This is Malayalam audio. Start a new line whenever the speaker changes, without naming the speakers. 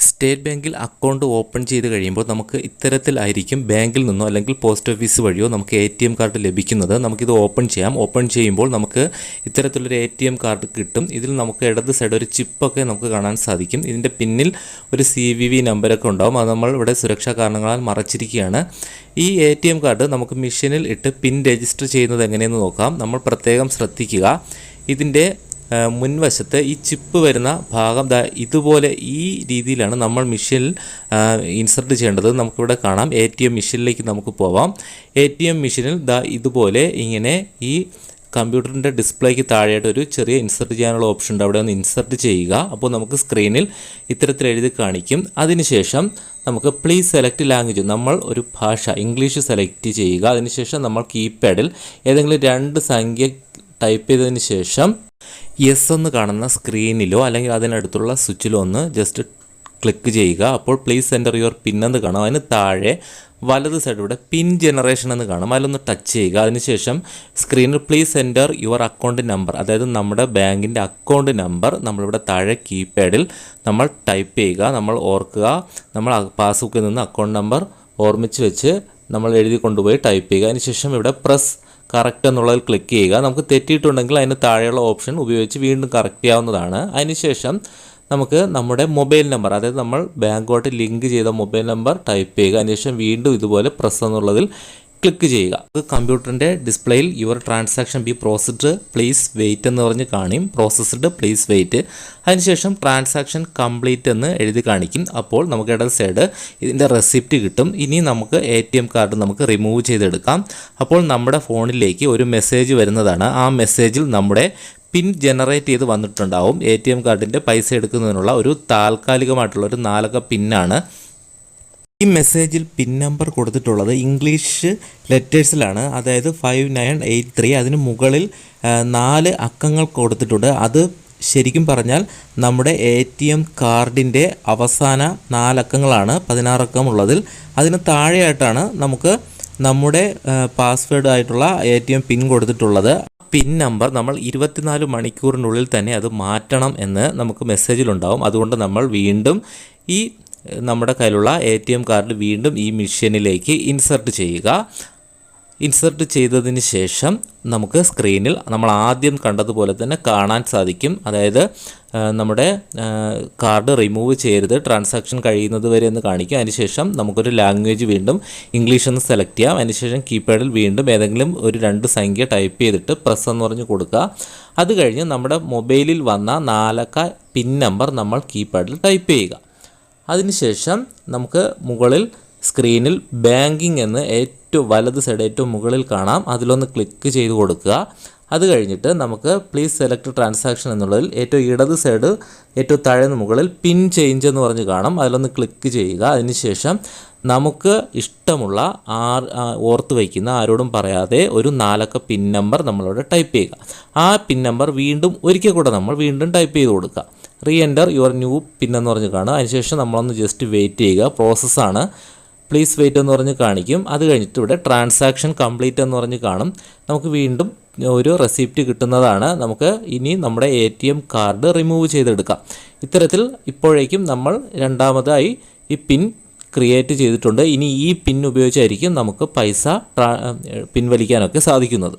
സ്റ്റേറ്റ് ബാങ്കിൽ അക്കൗണ്ട് ഓപ്പൺ ചെയ്ത് കഴിയുമ്പോൾ നമുക്ക് ഇത്തരത്തിലായിരിക്കും ബാങ്കിൽ നിന്നോ അല്ലെങ്കിൽ പോസ്റ്റ് ഓഫീസ് വഴിയോ നമുക്ക് എ ടി എം കാർഡ് ലഭിക്കുന്നത്. നമുക്കിത് ഓപ്പൺ ചെയ്യാം. ഓപ്പൺ ചെയ്യുമ്പോൾ നമുക്ക് ഇത്തരത്തിലൊരു എ ടി എം കാർഡ് കിട്ടും. ഇതിൽ നമുക്ക് ഇടത് സൈഡ് ഒരു ചിപ്പൊക്കെ നമുക്ക് കാണാൻ സാധിക്കും. ഇതിന്റെ പിന്നിൽ ഒരു സി വി വി നമ്പരൊക്കെ ഉണ്ടാവും. അത് നമ്മൾ ഇവിടെ സുരക്ഷാ കാരണങ്ങളാൽ മറച്ചിരിക്കുകയാണ്. ഈ എ ടി എം കാർഡ് നമുക്ക് മെഷീനിൽ ഇട്ട് പിൻ രജിസ്റ്റർ ചെയ്യുന്നത് എങ്ങനെയെന്ന് നോക്കാം. നമ്മൾ പ്രത്യേകം ശ്രദ്ധിക്കുക. ഇതിന്റെ മുൻവശത്ത് ഈ ചിപ്പ് വരുന്ന ഭാഗം ഇതുപോലെ ഈ രീതിയിലാണ് നമ്മൾ മെഷീനിൽ ഇൻസർട്ട് ചെയ്യേണ്ടത്. നമുക്കിവിടെ കാണാം. എ ടി എം മെഷീനിലേക്ക് നമുക്ക് പോവാം. എ ടി എം മെഷീനിൽ ദാ ഇതുപോലെ ഇങ്ങനെ ഈ കമ്പ്യൂട്ടറിന്റെ ഡിസ്പ്ലേക്ക് താഴെയായിട്ട് ഒരു ചെറിയ ഇൻസർട്ട് ചെയ്യാനുള്ള ഓപ്ഷൻ ഉണ്ട്. അവിടെ ഒന്ന് ഇൻസർട്ട് ചെയ്യുക. അപ്പോൾ നമുക്ക് സ്ക്രീനിൽ ഇത്തരത്തിൽ എഴുതി കാണിക്കും. അതിനുശേഷം നമുക്ക് പ്ലീസ് സെലക്ട് ലാംഗ്വേജ് നമ്മൾ ഒരു ഭാഷ ഇംഗ്ലീഷ് സെലക്ട് ചെയ്യുക. അതിനുശേഷം നമ്മൾ കീപാഡിൽ ഏതെങ്കിലും രണ്ട് സംഖ്യ ടൈപ്പ് ചെയ്തതിന് ശേഷം യെസ് എന്ന് കാണുന്ന സ്ക്രീനിലോ അല്ലെങ്കിൽ അതിനടുത്തുള്ള സ്വിച്ചിലോ ഒന്ന് ജസ്റ്റ് ക്ലിക്ക് ചെയ്യുക. അപ്പോൾ പ്ലീസ് സെന്റർ യുവർ പിൻ എന്ന് കാണും. അതിന് താഴെ വലത് സൈഡ് ഇവിടെ പിൻ ജനറേഷൻ എന്ന് കാണും. അതിലൊന്ന് ടച്ച് ചെയ്യുക. അതിനുശേഷം സ്ക്രീനിൽ please enter your account number അതായത് നമ്മുടെ ബാങ്കിന്റെ അക്കൗണ്ട് നമ്പർ നമ്മളിവിടെ താഴെ കീപാഡിൽ നമ്മൾ ടൈപ്പ് ചെയ്യുക. നമ്മൾ ഓർക്കുക. നമ്മൾ പാസ്ബുക്കിൽ നിന്ന് അക്കൗണ്ട് നമ്പർ ഓർമ്മിച്ച് വെച്ച് നമ്മൾ എഴുതി കൊണ്ടുപോയി ടൈപ്പ് ചെയ്യുക. അതിനുശേഷം ഇവിടെ പ്രസ് കറക്റ്റ് എന്നുള്ളതിൽ ക്ലിക്ക് ചെയ്യുക. നമുക്ക് തെറ്റിയിട്ടുണ്ടെങ്കിൽ അതിന് താഴെയുള്ള ഓപ്ഷൻ ഉപയോഗിച്ച് വീണ്ടും കറക്റ്റ് ചെയ്യാവുന്നതാണ്. അതിനുശേഷം നമുക്ക് നമ്മുടെ മൊബൈൽ നമ്പർ അതായത് നമ്മൾ ബാങ്കുമായിട്ട് ലിങ്ക് ചെയ്ത മൊബൈൽ നമ്പർ ടൈപ്പ് ചെയ്യുക. അതിനുശേഷം വീണ്ടും ഇതുപോലെ പ്രസ് എന്നുള്ളതിൽ ക്ലിക്ക് ചെയ്യുക. അത് കമ്പ്യൂട്ടറിന്റെ ഡിസ്പ്ലേയിൽ your transaction be processed please wait എന്ന് പറഞ്ഞ് കാണിയും. Processed please wait. അതിനുശേഷം ട്രാൻസാക്ഷൻ കംപ്ലീറ്റ് എന്ന് എഴുതി കാണിക്കും. അപ്പോൾ നമുക്ക് ഇടത് സൈഡ് ഇതിന്റെ റെസിപ്റ്റ് കിട്ടും. ഇനി നമുക്ക് എ കാർഡ് നമുക്ക് റിമൂവ് ചെയ്തെടുക്കാം. അപ്പോൾ നമ്മുടെ ഫോണിലേക്ക് ഒരു മെസ്സേജ് വരുന്നതാണ്. ആ മെസ്സേജിൽ നമ്മുടെ പിൻ ജനറേറ്റ് ചെയ്ത് വന്നിട്ടുണ്ടാവും. എ ടി എം കാർഡിന്റെ പൈസ എടുക്കുന്നതിനുള്ള ഒരു താൽക്കാലികമായിട്ടുള്ള ഒരു നാലക പിന്നാണ് ഈ മെസ്സേജിൽ പിൻ നമ്പർ കൊടുത്തിട്ടുള്ളത് ഇംഗ്ലീഷ് ലെറ്റേഴ്സിലാണ് അതായത് ഫൈവ് നയൻ എയ്റ്റ് ത്രീ അതിന് മുകളിൽ നാല് അക്കങ്ങൾ കൊടുത്തിട്ടുണ്ട്. അത് ശരിക്കും പറഞ്ഞാൽ നമ്മുടെ എ ടി എം കാർഡിന്റെ അവസാന നാലക്കങ്ങളാണ് പതിനാറക്കം ഉള്ളതിൽ അതിന് താഴെയായിട്ടാണ് നമുക്ക് നമ്മുടെ പാസ്വേഡ് ആയിട്ടുള്ള എ ടി എം പിൻ കൊടുത്തിട്ടുള്ളത്. പിൻ നമ്പർ നമ്മൾ ഇരുപത്തിനാല് മണിക്കൂറിനുള്ളിൽ തന്നെ അത് മാറ്റണം എന്ന് നമുക്ക് മെസ്സേജിലുണ്ടാവും അതുകൊണ്ട് നമ്മൾ വീണ്ടും ഈ നമ്മുടെ കയ്യിലുള്ള എ ടി എം കാർഡ് വീണ്ടും ഈ മെഷീനിലേക്ക് ഇൻസർട്ട് ചെയ്യുക. ഇൻസർട്ട് ചെയ്തതിന് ശേഷം നമുക്ക് സ്ക്രീനിൽ നമ്മൾ ആദ്യം കണ്ടതുപോലെ തന്നെ കാണാൻ സാധിക്കും. അതായത് നമ്മുടെ കാർഡ് റിമൂവ് ചെയ്യരുത് ട്രാൻസാക്ഷൻ കഴിയുന്നത് വരെ എന്ന് കാണിക്കും അതിനുശേഷം നമുക്കൊരു ലാംഗ്വേജ് വീണ്ടും ഇംഗ്ലീഷ് എന്ന് സെലക്ട് ചെയ്യാം. അതിനുശേഷം കീപാഡിൽ വീണ്ടും ഏതെങ്കിലും ഒരു രണ്ട് സംഖ്യ ടൈപ്പ് ചെയ്തിട്ട് പ്രസ് എന്ന് പറഞ്ഞ് കൊടുക്കുക. അത് കഴിഞ്ഞ് നമ്മുടെ മൊബൈലിൽ വന്ന നാലക്ക പിൻ നമ്പർ നമ്മൾ കീപാഡിൽ ടൈപ്പ് ചെയ്യുക. അതിനുശേഷം നമുക്ക് മുകളിൽ സ്ക്രീനിൽ ബാങ്കിങ് എന്ന് ഏറ്റവും വലത് സൈഡ് ഏറ്റവും മുകളിൽ കാണാം. അതിലൊന്ന് ക്ലിക്ക് ചെയ്ത് കൊടുക്കുക. അത് കഴിഞ്ഞിട്ട് നമുക്ക് പ്ലീസ് സെലക്ട് ട്രാൻസാക്ഷൻ എന്നുള്ളതിൽ ഏറ്റവും ഇടത് സൈഡ് ഏറ്റവും താഴെ മുകളിൽ പിൻ ചേഞ്ച് എന്ന് പറഞ്ഞ് കാണും. അതിലൊന്ന് ക്ലിക്ക് ചെയ്യുക. അതിനുശേഷം നമുക്ക് ഇഷ്ടമുള്ള ആർ ഓർത്ത് വയ്ക്കുന്ന ആരോടും പറയാതെ ഒരു നാലക്ക പിൻ നമ്പർ നമ്മളവിടെ ടൈപ്പ് ചെയ്യുക. ആ പിൻ നമ്പർ വീണ്ടും ഒരിക്കൽ കൂടെ നമ്മൾ വീണ്ടും ടൈപ്പ് ചെയ്ത് കൊടുക്കുക. Re enter your new PIN എന്ന് പറഞ്ഞ് കാണുക. അതിനുശേഷം നമ്മളൊന്ന് ജസ്റ്റ് വെയിറ്റ് ചെയ്യുക. പ്രോസസ്സാണ് പ്ലീസ് വെയിറ്റ് എന്ന് പറഞ്ഞ് കാണിക്കും. അത് കഴിഞ്ഞിട്ട് ഇവിടെ ട്രാൻസാക്ഷൻ കംപ്ലീറ്റ് എന്ന് പറഞ്ഞ് കാണും. നമുക്ക് വീണ്ടും ഒരു റെസിപ്റ്റ് കിട്ടുന്നതാണ്. നമുക്ക് ഇനി നമ്മുടെ എ കാർഡ് റിമൂവ് ചെയ്തെടുക്കാം. ഇത്തരത്തിൽ ഇപ്പോഴേക്കും നമ്മൾ രണ്ടാമതായി ഈ പിൻ ക്രിയേറ്റ് ചെയ്തിട്ടുണ്ട്. ഇനി ഈ പിൻ ഉപയോഗിച്ചായിരിക്കും നമുക്ക് പൈസ പിൻവലിക്കാനൊക്കെ സാധിക്കുന്നത്.